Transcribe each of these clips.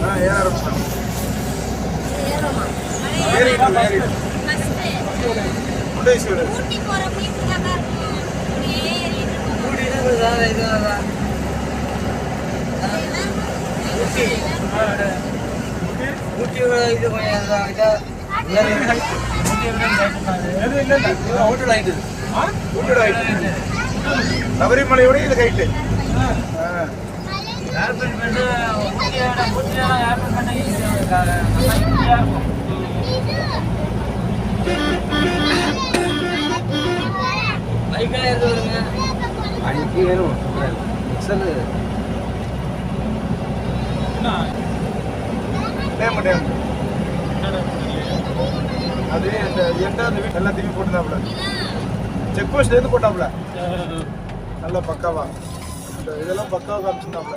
ஏற ஆரம்பிச்சிட்டாங்க? ஏறோமா ஏறிட்டு ஏறிட்டு முண்டேஸ்வரர் ஊட்டி போற பீச்சுல தான். இருக்கும் அப்படியே ஏறிட்டு இருக்கோம். ஊட்டி தான் இது தான் ஊட்டி ஊட்டி இது கொஞ்சம் இதா- சபரிமலையோட இது ஹைட்டு ஆ ஏர்பிள் பண்ணி ஊட்டியோட ஊட்டியோட ஏர்பிள் பண்ணி ஈஸியாக இருக்கும். பைக்கெல்லாம் எடுத்து வருங்க? அன்னைக்கு வரும் சொல்லு டேம் டேம் அது இந்த எண்டா அந்த வீட்டு எல்லாம் திரும்பி போட்டுதாப்புல செக் போஸ்ட் எது போட்டாப்புல. நல்ல பக்காவா. இதெல்லாம் பக்காவா காமிச்சிருந்தாப்புல.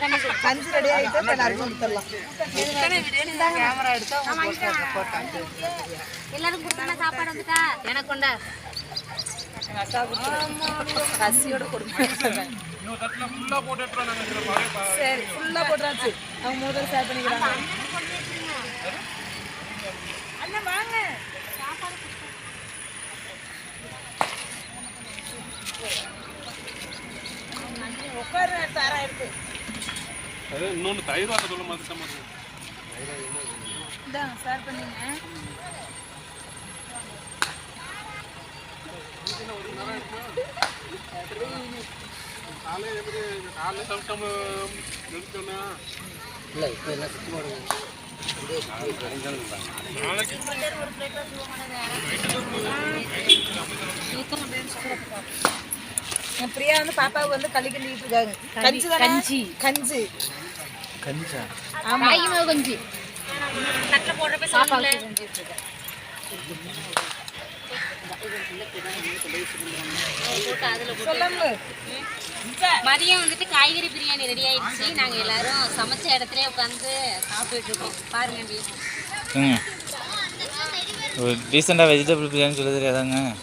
கஞ்சி ரெடி ஆகிட்டு இப்போ எல்லாருக்கும் கொடுத்துடலாம். கேமரா எடுத்தா எல்லாரும் கொடுத்தா சாப்பாடு வந்துட்டா? எனக்கு கொண்டா. கசியோட கொடுப்பேன் சரி ஃபுல்லாக போட்டாச்சு. அவங்க முதல்ல ஷேர் பண்ணிக்கிறாங்க. அண்ணா வாங்க. உட்காரு தரம் இருக்கு. அது இன்னொன்று தயிர் வாக்க சொல்ல மாதிரி இந்தாங்க ஷேர் பண்ணுங்க இல்லை இப்போ எல்லாம் சுற்றி போடுங்க பிரியா வந்து பாப்பாவுக்கு வந்து களி கிண்டிட்டு இருக்காங்க கஞ்சி கஞ்சி. கஞ்சி. கஞ்சா. ஆமா. மாவு கஞ்சி. தட்டில் போடுறப்ப சாப்பாடு போட்டு சொல்லுங்க. மதியம் வந்துட்டு காய்கறி பிரியாணி ரெடி ஆயிடுச்சு. நாங்க எல்லாரும் சமைச்ச இடத்துல உட்காந்து சாப்பிட்டுட்டு இருக்கோம். பாருங்க எப்படி ம். ஒரு ரீசெண்டாக வெஜிடபிள் பிரியாணி சொல்ல தெரியாதாங்க?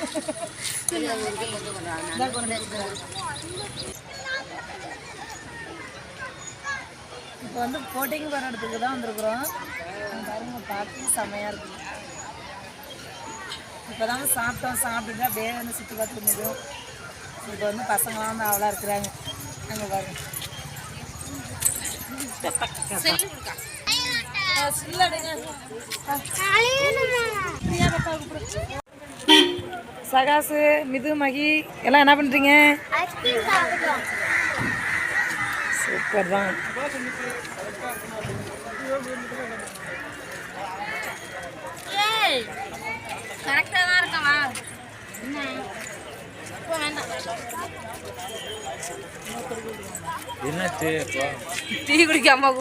இப்போ வந்து போட்டிங் போகிற இடத்துக்கு தான் வந்திருக்கிறோம். பாருங்க பார்த்து செமையாக இருக்கு. இப்போ தான் சாப்பிட்டோம். சாப்பிட்டுட்டு அப்படியே வந்து சுற்றி பார்த்துட்டு முடியும் இப்போ வந்து பசங்களாம் வந்து அவ்வளோ இருக்கிறாங்க. அங்கே பாருங்க. சகாசு மிது மகி எல்லாம் என்ன பண்ணுறீங்க சூப்பர் தான் கரெக்டாக தான் இருக்கவா? என்ன? இப்போ வேண்டாம். என்னாச்சு? டீ குடிக்காம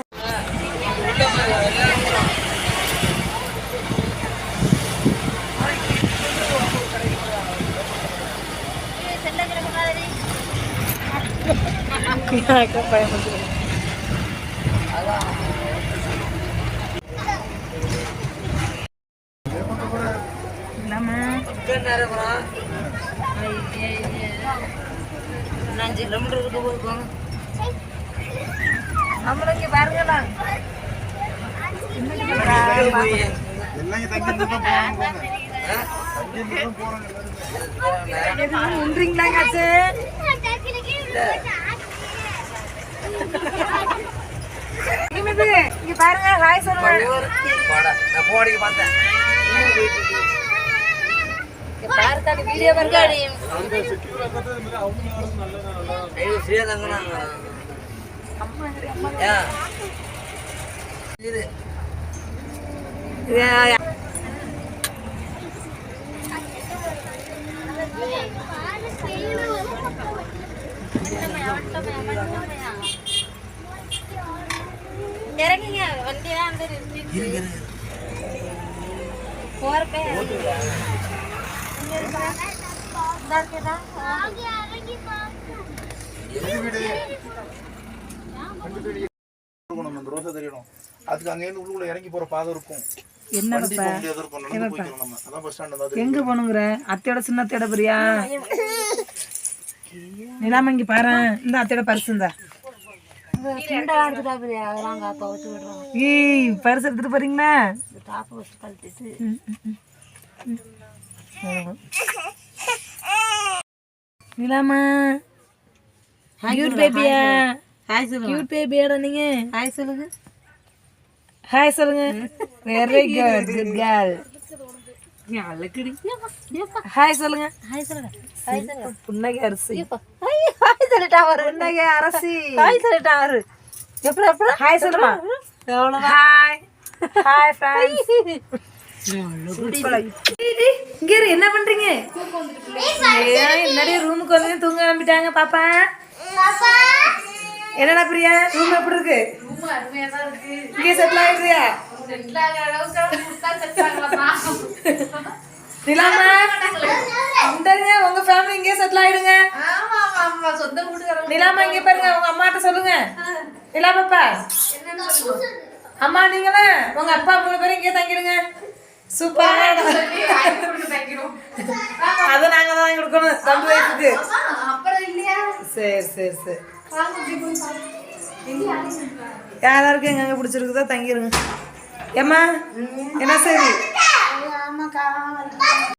செல்ல கிடக்கூடாது பயன்படுத்துகிறேன் அஞ்சு கிலோமீட்டர் இருக்க போயிருக்கோம் நம்மளும் இங்கே பாருங்களா எல்லாம் இங்க தங்கி இருந்தா போறாங்க தங்கி இருந்தா போறாங்க எல்லாரும் எதுவும் உண்றீங்களா காசு இனிமேது இங்க பாருங்க ஹாய் சொல்லுங்க. போடா. நான் போடிக்கு பார்த்தேன். இங்க பாருக்கா வீடியோ பாருங்க. வீடு? இருக்கணும் அந்த ரோசை தெரியணும். அதுக்கு அங்கேருந்து உள்ளுக்குள்ள இறங்கி போற பாதை இருக்கும். எங்க போகணுங்கிற? அத்தையோட சின்ன அத்தையோட பிரியா? நிலாம இங்க பாரு. இந்த அத்தையோட பரிசு இந்த. ஏய் பரிசு எடுத்துட்டு போறீங்களா? டாப் வச்சு கழட்டிட்டு. நிலாமா? கியூட் பேபியா ஹாய் சொல்லுங்க கியூட் பேபியாடா நீங்க? ஹாய் சொல்லுங்க. ஹாய் சொல்லுங்க. வெரி குட் குட் கேர்ள் அழுக்குடி ஹாய் சொல்லுங்க. ஹாய் சொல்லுங்க ஹாய் சொல்லுங்க புன்னகை அரிசி. ஹாய் ஹாய் சொல்லிட்டா வரு புன்னகை அரசி? ஹாய் சொல்லிட்டா வரு எப்படி எப்படி ஹாய் சொல்லுமா. ஹாய் ஹாய் ஃப்ரெண்ட்ஸ் இங்க என்ன பண்றீங்க? என்னடி ரூமுக்கு வந்து தூங்க கிளம்பிட்டாங்க பாப்பா. என்னடா பிரியா? ரூம் எப்படி இருக்கு? இங்கே செட்டில் ஆயிடுறியா? நிலாமா? உங்க ஃபேமிலி இங்கே செட்டில் ஆயிடுங்க. நிலாமா இங்க பாருங்க உங்க அம்மாட்ட சொல்லுங்க. நிலா பாப்பா. அம்மா நீங்களே? உங்க அப்பா மூணு பேரும் இங்கே தங்கிடுங்க. சூப்பர் அது நாங்க தான் கொடுக்கணும் தம்பி வயசுக்கு. சரி சரி சரி. யாராருக்கும் எங்க பிடிச்சிருக்குதோ தங்கிருங்க. ஏம்மா என்ன சரி